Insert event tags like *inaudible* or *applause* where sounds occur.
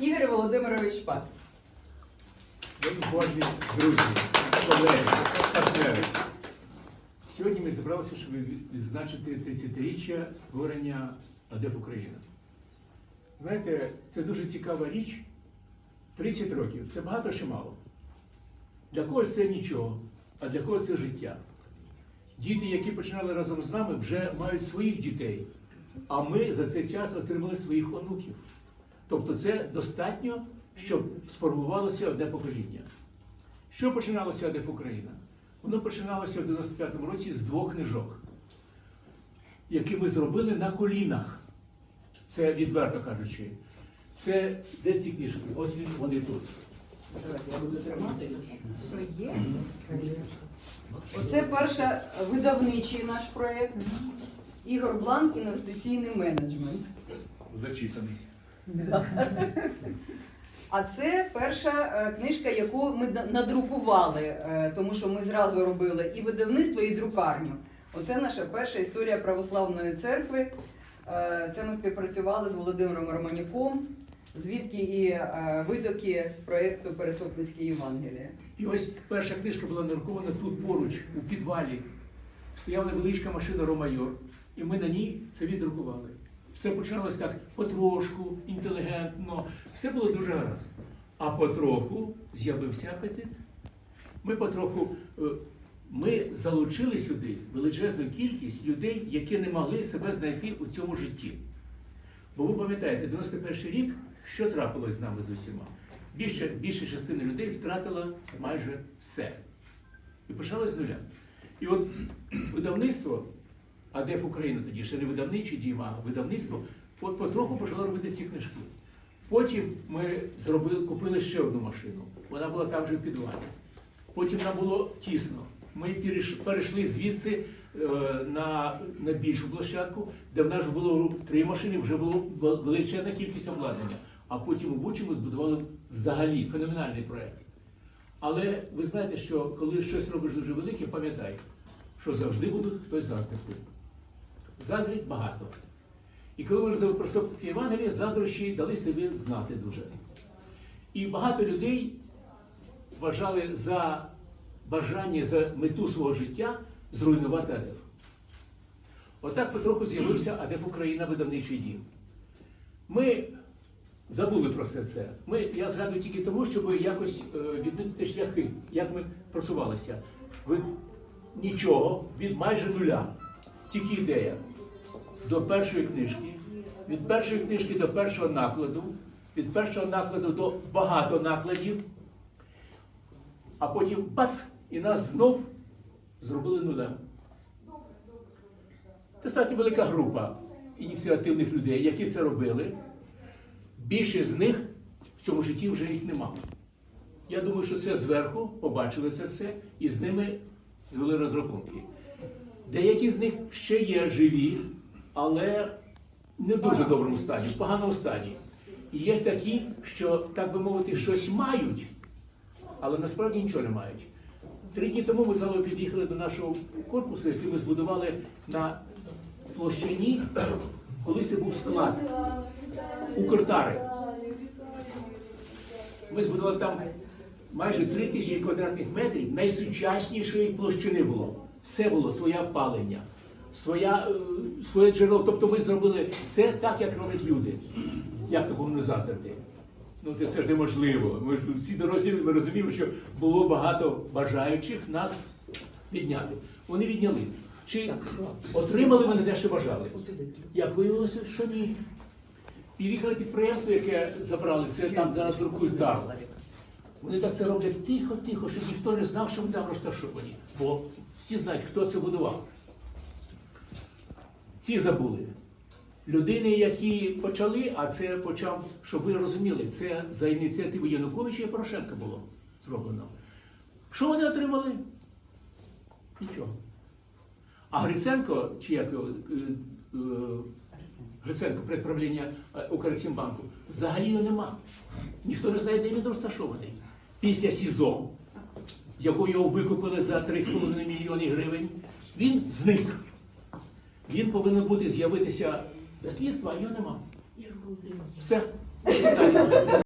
Ігор Володимирович Шпак. Вельможні друзі, колеги, партнери. Сьогодні ми зібралися, щоб відзначити 30-річчя створення АДЕФ Україна. Знаєте, це дуже цікава річ. 30 років це багато чи мало. Для когось це нічого, а для когось це життя. Діти, які починали разом з нами, вже мають своїх дітей, а ми за цей час отримали своїх онуків. Тобто це достатньо, щоб сформувалося одне покоління. Що починалося АДЕФ Україна? Воно починалося в 95-му році з двох книжок, які ми зробили на колінах. Це відверто кажучи. Це де ці книжки? Ось він, вони тут. Я буду тримати. Що є? Оце перша видавничий наш проєкт. Ігор Бланк, інвестиційний менеджмент. Зачитаний. А це перша е, книжка, яку ми надрукували, е, тому що ми зразу робили і видавництво, і друкарню. Оце наша перша історія православної церкви. Е, Це ми співпрацювали з Володимиром Романюком, звідки і видоки проєкту Пересопницьке Євангеліє. І ось перша книжка була нарукована тут поруч, у підвалі. Стояла невеличка машина Ромайор, і ми на ній це віддрукували. Все починалось так потрошку, інтелігентно, все було дуже гаразд. А потроху з'явився апетит. Ми потроху е, ми залучили сюди величезну кількість людей, які не могли себе знайти у цьому житті. Бо ви пам'ятаєте, 91 рік, що трапилось з нами з усіма? Більше, більше частини людей втратила майже все. І почали з нуля. І от *clears throat* видавництво, а де в Україна тоді ще не видавничий дім, а видавництво, потроху почало робити ці книжки. Потім ми зробили, купили ще одну машину. Вона була там же в підвалі. Потім нам було тісно. Ми перейшли звідси е, на, на більшу площадку, де в нас було три машини, вже було величезна кількість обладнання. А потім у Бучі ми збудували взагалі феноменальний проект. Але ви знаєте, що коли щось робиш дуже велике, пам'ятай, що завжди будуть хтось заздрити. Заздрить багато. І коли ми розповіли про Сопське Євангеліє, заздрощі дали собі знати дуже. І багато людей вважали за бажання, за мету свого життя зруйнувати АДЕФ. Отак потроху з'явився АДЕФ Україна видавничий дім. Ми забули про все це. Ми, я згадую тільки тому, щоб якось е, відмітити шляхи, як ми просувалися. Від нічого, від майже нуля. Тільки ідея. До першої книжки, від першої книжки до першого накладу, від першого накладу до багато накладів, а потім бац! І нас знов зробили нулем. Достатньо велика група ініціативних людей, які це робили. Більшість з них в цьому житті вже їх нема. Я думаю, що це зверху побачили це все і з ними звели розрахунки. Деякі з них ще є живі, але не в дуже доброму стані, в поганому стані. І є такі, що, так би мовити, щось мають, але насправді нічого не мають. Три дні тому ми з під'їхали до нашого корпусу, який ми збудували на площині, коли це був склад Укртари. Ми збудували там майже 3 тисячі квадратних метрів найсучаснішої площини було. Все було своє опалення, своя, е, своє джерело. Тобто ми зробили все так, як роблять люди. Як такому не заздрити? Ну, це- неможливо. Ми всі дорослі ми розуміємо, що було багато бажаючих нас підняти. Вони відняли. Чи отримали вони те, що бажали? Як виявилося, що ні. Під'їхали підприємство, яке забрали, це там зараз друкують тару. Вони так це роблять тихо-тихо, щоб ніхто не знав, що вони там розташовані. Бо всі знають, хто це будував. Ці забули. Людини, які почали, а це почав, щоб ви розуміли, це за ініціативи Януковича і Порошенка було зроблено. Що вони отримали? Нічого. А Гриценко, чи як е, е, Гриценко, предправління е, Укрексімбанку, взагалі його нема. Ніхто не знає, де він розташований. Після СІЗО, яку його викупили за 3,5 мільйони гривень, він зник. Він повинен бути з'явитися для слідства, а його нема. Все.